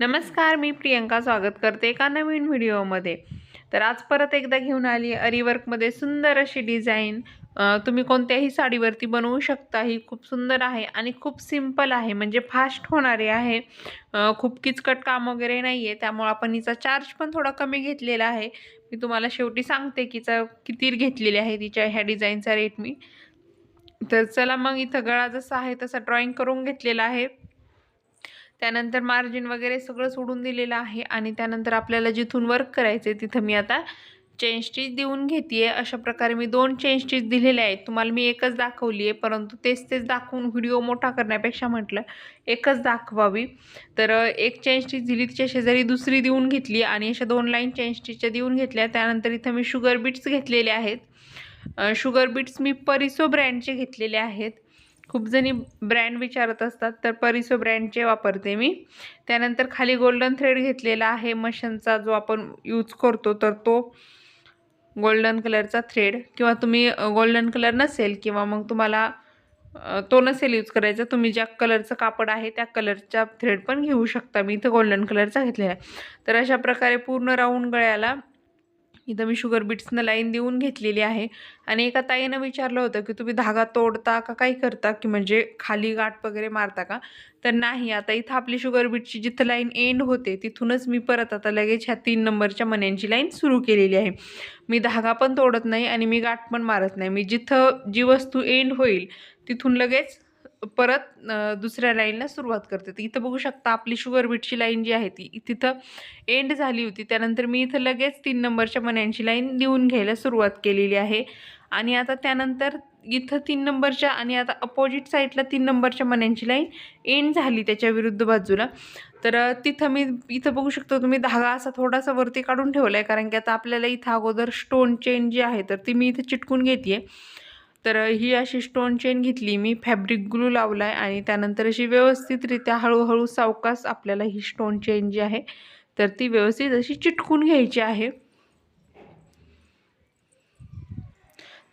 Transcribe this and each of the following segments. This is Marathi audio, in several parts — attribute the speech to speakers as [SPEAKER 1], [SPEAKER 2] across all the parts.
[SPEAKER 1] नमस्कार मी प्रियंका स्वागत करते एका नवीन व्हिडिओमध्ये. तर आज परत एकदा घेऊन आली अरीवर्कमध्ये सुंदर अशी डिझाईन. तुम्ही कोणत्याही साडीवरती बनवू शकता ही खूप सुंदर आहे आणि खूप सिंपल आहे म्हणजे फास्ट होणारी आहे. खूप किचकट काम वगैरे नाही आहे त्यामुळं आपण हिचा चार्ज पण थोडा कमी घेतलेला आहे. मी तुम्हाला शेवटी सांगते कीचा किती घेतलेली आहे तिच्या ह्या डिझाईनचा रेट मी. तर चला मग इथं गळा जसा आहे तसा ड्रॉइंग करून घेतलेला आहे. त्यानंतर मार्जिन वगैरे सगळं सोडून दिलेलं आहे आणि त्यानंतर आपल्याला जिथून वर्क करायचं आहे तिथं मी आता चेन स्टिच देऊन घेते आहे अशा प्रकारे मी दोन चेन स्टिच दिलेले आहेत. तुम्हाला मी एकच दाखवली आहे परंतु तेच तेच दाखवून व्हिडिओ मोठा करण्यापेक्षा म्हटलं एकच दाखवावी. तर एक चेन स्टिच दिली तिच्या शेजारी दुसरी देऊन घेतली आणि अशा दोन लाईन चेन स्टिचच्या देऊन घेतल्या. त्यानंतर इथं मी शुगर बीट्स घेतलेले आहेत. शुगर बीट्स मी परिसो ब्रँडचे घेतलेले आहेत. खूप जणी ब्रँड विचारत असतात तर परिसो ब्रँडचे वापरते मी. त्यानंतर खाली गोल्डन थ्रेड घेतलेला आहे मशीनचा जो आपण यूज करतो तर तो गोल्डन कलरचा थ्रेड किंवा तुम्ही गोल्डन कलर नसेल किंवा मग तुम्हाला तो नसेल यूज करायचा तुम्ही ज्या कलरचं कापड आहे त्या कलरचा थ्रेड पण घेऊ शकता. मी इथं गोल्डन कलरचा घेतलेला आहे. तर अशा प्रकारे पूर्ण राऊंड गळ्याला इथं मी शुगर बीट्सनं लाईन देऊन घेतलेली आहे. आणि एका ताईनं विचारलं होतं की तुम्ही धागा तोडता का? काही करता? की म्हणजे खाली गाठ वगैरे मारता का? तर नाही आता इथं आपली शुगर बीटची जिथं लाईन एंड होते तिथूनच मी परत आता लगेच ह्या तीन नंबरच्या मण्यांची लाईन सुरू केलेली आहे. मी धागा पण तोडत नाही आणि मी गाठ पण मारत नाही. मी जिथं जी वस्तू एंड होईल तिथून लगेच परत दुसऱ्या लाईनला सुरुवात करते. तर इथं बघू शकता आपली शुगर बीटची लाईन जी आहे ती तिथं एंड झाली होती. त्यानंतर मी इथं लगेच तीन नंबरच्या मण्यांची लाईन देऊन घ्यायला सुरुवात केलेली आहे. आणि आता त्यानंतर इथं तीन नंबरच्या आणि आता अपोजिट साईडला तीन नंबरच्या मण्यांची लाईन एंड झाली त्याच्या विरुद्ध बाजूला. तर तिथं मी इथं बघू शकतो तुम्ही धागा असा थोडासा वरती काढून ठेवला आहे कारण की आता आपल्याला इथं अगोदर स्टोन चेन जी आहे तर ती मी इथं चिटकून घेते आहे तर ही अशी स्टोन चेन घेतली मी फॅब्रिक ग्लू लावला आहे आणि त्यानंतर अशी व्यवस्थितरित्या हळूहळू सावकास आपल्याला ही स्टोन चेन जी आहे तर ती व्यवस्थित अशी चिटकून घ्यायची आहे.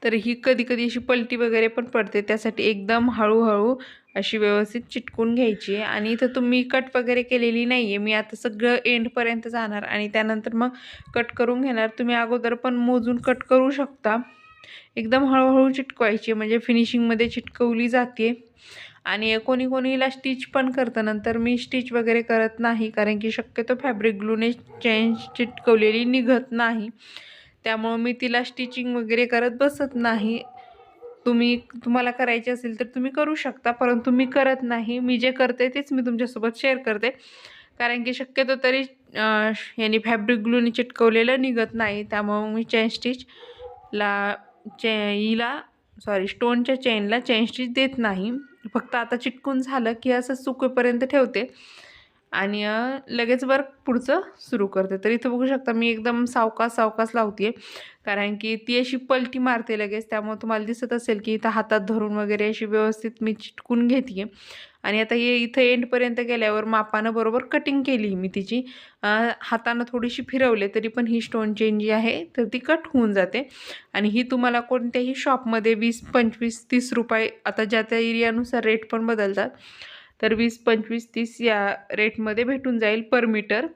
[SPEAKER 1] तर ही कधी कधी अशी पलटी वगैरे पण पडते त्यासाठी एकदम हळूहळू अशी व्यवस्थित चिटकून घ्यायची आहे. आणि इथं तुम्ही कट वगैरे केलेली नाही आहे मी आता सगळं एंडपर्यंत जाणार आणि त्यानंतर मग कट करून घेणार. तुम्ही अगोदर पण मोजून कट करू शकता. एकदम हळूहळू चिटकवायची म्हणजे फिनिशिंगमध्ये चिटकवली जाते. आणि कोणी कोणीला स्टिच पण करतं. नंतर मी स्टिच वगैरे करत नाही कारण की शक्यतो फॅब्रिक ग्लूने चेन चिटकवलेली निघत नाही. त्यामुळं मी तिला स्टिचिंग वगैरे करत बसत नाही. तुम्ही तुम्हाला करायचे असेल तर तुम्ही करू शकता परंतु मी करत नाही. मी जे करते तेच मी तुमच्यासोबत शेअर करते. कारण की शक्यतो तरी अं, यांनी फॅब्रिक ग्लूने चिटकवलेलं निघत नाही. त्यामुळं मी चेन स्टिचला चे हिला सॉरी स्टोनच्या चेनला चेन स्टिच देत नाही. फक्त आता चिटकून झालं की असं सुकेपर्यंत ठेवते. आणि लगेच वर्क पुढचं सुरू करते. तर इथं बघू शकता मी एकदम सावकास सावकास लावते कारण की ती अशी पलटी मारते लगेच. त्यामुळे तुम्हाला दिसत असेल की इथं हातात धरून वगैरे अशी व्यवस्थित मी चिटकून घेते आणि आता हे इथं एंडपर्यंत गेल्यावर मापानं बरोबर कटिंग केली मी तिची. हातानं थोडीशी फिरवले तरी पण ही स्टोन चेन जी आहे तर ती कट होऊन जाते. आणि ही तुम्हाला कोणत्याही शॉपमध्ये वीस पंचवीस तीस रुपये आता ज्या त्या एरियानुसार रेट पण बदलतात. तर वीस पंचवीस तीस या रेटमध्ये भेटून जाईल पर मीटर.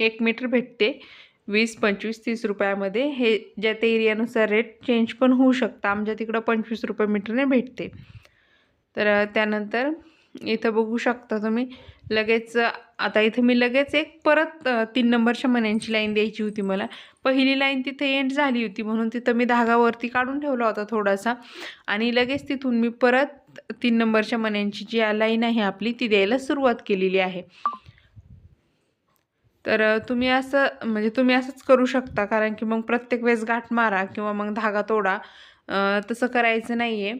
[SPEAKER 1] एक मीटर भेटते. वीस पंचवीस तीस रुपयामध्ये. हे ज्या त्या एरियानुसार रेट चेंज पण होऊ शकतं. आमच्या तिकडं पंचवीस रुपये मीटरने भेटते. तर त्यानंतर इथं बघू शकता तुम्ही. लगेच आता इथं मी लगेच एक परत तीन नंबरच्या मण्यांची लाईन द्यायची होती मला. पहिली लाईन तिथे एंड झाली होती म्हणून तिथं मी धागावरती काढून ठेवला होता थोडासा. आणि लगेच तिथून मी परत तीन नंबरच्या मण्यांची जी लाईन आहे आपली ती द्यायला सुरुवात केलेली आहे. तर तुम्ही असं म्हणजे तुम्ही असंच करू शकता कारण की मग प्रत्येक वेळेस गाठ मारा किंवा मग धागा तोडा. तसं करायचं नाही आहे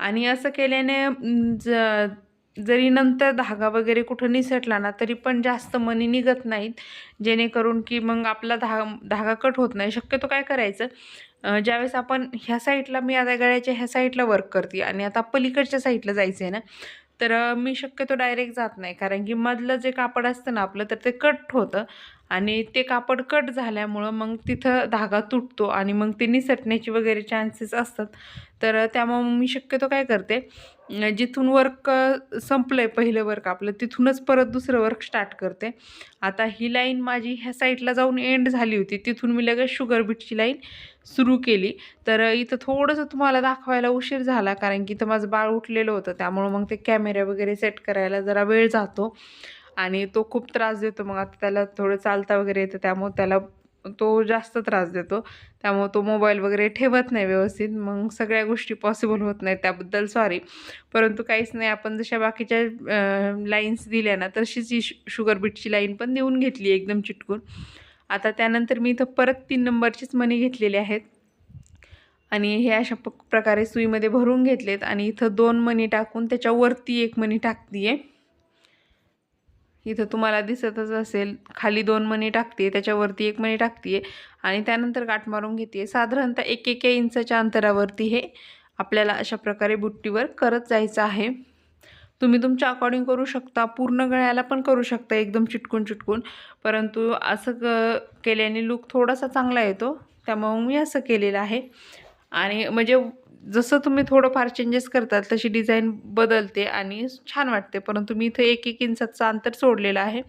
[SPEAKER 1] आणि असं केल्याने ज जरी नंतर धागा वगैरे कुठं निसटला ना तरी पण जास्त मनी निघत नाहीत. जेणेकरून की मग आपला धागा धागा कट होत नाही. शक्यतो काय करायचं ज्यावेळेस आपण ह्या साईडला मी आता गळ्याच्या ह्या साईडला वर्क करते आणि आता पलीकडच्या साईडला जायचं आहे ना तर मी शक्यतो डायरेक्ट जात नाही. कारण की मधलं जे कापड असतं ना आपलं तर ते कट होतं. आणि ते कापड कट झाल्यामुळं मग तिथं धागा तुटतो आणि मग ते निसटण्याची वगैरे चान्सेस असतात. तर त्यामुळं मग मी शक्यतो काय करते जिथून वर्क संपलं आहे पहिलं वर्क आपलं तिथूनच परत दुसरं वर्क स्टार्ट करते. आता ही लाईन माझी ह्या साईडला जाऊन एंड झाली होती तिथून मी लगेच शुगर बीटची लाईन सुरू केली. तर इथं थोडंसं तुम्हाला दाखवायला उशीर झाला कारण की इथं माझं बाळ उठलेलं होतं त्यामुळं मग ते कॅमेरा वगैरे सेट करायला जरा वेळ जातो. आणि तो खूप त्रास देतो. मग आता त्याला थोडं चालता वगैरे येतं त्यामुळे त्याला तो जास्त त्रास देतो. त्यामुळे तो मोबाईल वगैरे ठेवत नाही व्यवस्थित. मग सगळ्या गोष्टी पॉसिबल होत नाहीत त्याबद्दल सॉरी परंतु काहीच नाही आपण जशा बाकीच्या लाईन्स दिल्या ना तशीच ही शुगर बीटची लाईन पण देऊन घेतली एकदम चिटकून. आता त्यानंतर मी इथं परत तीन नंबरचीच मणी घेतलेली आहेत. आणि हे अशा प प्रकारे सुईमध्ये भरून घेतलेत. आणि इथं दोन मणी टाकून त्याच्यावरती एक मणी टाकते आहे इथं तुम्हाला दिसतच असेल. खाली दोन मणी टाकते त्याच्यावरती एक मणी टाकते आणि त्यानंतर गाठ मारून घेते साधारणतः एक एक इंचाच्या अंतरावरती हे आपल्याला अशा प्रकारे बुट्टीवर करत जायचं आहे. तुम्ही तुमच्या अकॉर्डिंग करू शकता पूर्ण गळ्याला पण करू शकता एकदम चिटकून चिटकून. परंतु असं क केल्याने लूक थोडासा चांगला येतो. त्यामुळे मी असं केलेलं आहे. आणि म्हणजे जसं तुम्ही थोडंफार चेंजेस करताल तशी डिझाईन बदलते आणि छान वाटते. परंतु मी इथं एक एक इंचाचं अंतर सोडलेलं आहे.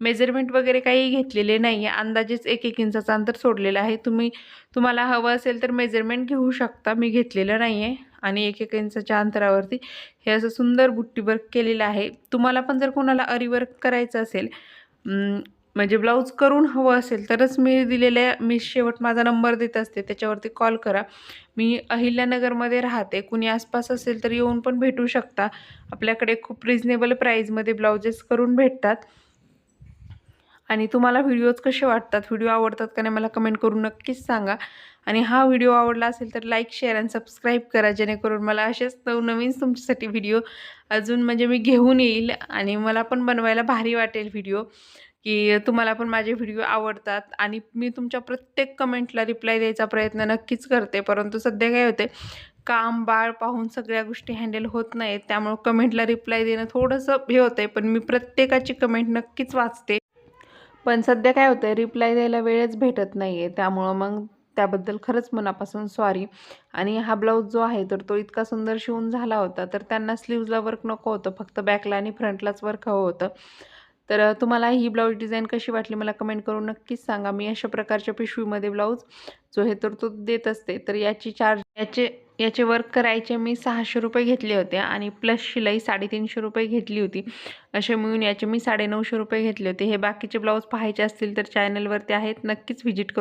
[SPEAKER 1] मेजरमेंट वगैरे काही घेतलेले नाही आहे अंदाजेच एक एक इंचाचं अंतर सोडलेलं आहे. तुम्ही तुम्हाला हवं असेल तर मेजरमेंट घेऊ शकता. मी घेतलेलं नाही आहे आणि एक एक इंचाच्या अंतरावरती. हे असं सुंदर बुट्टी वर्क केलेलं आहे. तुम्हाला पण जर कोणाला अरीवर्क करायचं असेल म्हणजे ब्लाऊज करून हवं असेल तरच मी दिलेल्या मी शेवट माझा नंबर देत असते. त्याच्यावरती कॉल करा. मी अहिल्यानगरमध्ये राहते. कुणी आसपास असेल तर येऊन पण भेटू शकता. आपल्याकडे खूप रिजनेबल प्राईजमध्ये ब्लाउजेस करून भेटतात. आणि तुम्हाला व्हिडिओज कसे वाटतात? व्हिडिओ आवडतात का नाही मला कमेंट करून नक्कीच सांगा. आणि हा व्हिडिओ आवडला असेल तर लाईक शेअर आणि सबस्क्राईब करा. जेणेकरून मला असेच नवनवीन तुमच्यासाठी व्हिडिओ अजून म्हणजे मी घेऊन येईल आणि मला पण बनवायला भारी वाटेल व्हिडिओ की तुम्हाला पण माझे व्हिडिओ आवडतात आणि मी तुमच्या प्रत्येक कमेंटला रिप्लाय द्यायचा प्रयत्न नक्कीच करते. परंतु सध्या काय होते काम बाळ पाहून सगळ्या गोष्टी हँडल होत नाहीत. त्यामुळं कमेंटला रिप्लाय देणं थोडंसं हे होतं आहे पण मी प्रत्येकाची कमेंट नक्कीच वाचते. पण सध्या काय होतं आहे रिप्लाय द्यायला वेळच भेटत नाही आहे त्यामुळं मग त्याबद्दल खरंच मनापासून सॉरी आणि हा ब्लाऊज जो आहे तर तो इतका सुंदर शिवून झाला होता तर त्यांना स्लीव्जला वर्क नको होतं. फक्त बॅकला आणि फ्रंटलाच वर्क हवं होतं. तर तुम्हाला ही ब्लाऊज डिझाईन कशी वाटली मला कमेंट करून नक्कीच सांगा. मी अशा प्रकारच्या पिशवीमध्ये ब्लाऊज जो हे तर तो देत असते. तर याची चार्ज याचे याचे वर्क करायचे मी सहाशे रुपये घेतले होते आणि प्लस शिलाई साडेतीनशे रुपये घेतली होती. असे मिळून याचे मी साडेनऊशे रुपये घेतले होते. हे बाकीचे ब्लाऊज पाहायचे असतील तर चॅनलवरती आहेत. नक्कीच व्हिजिट करू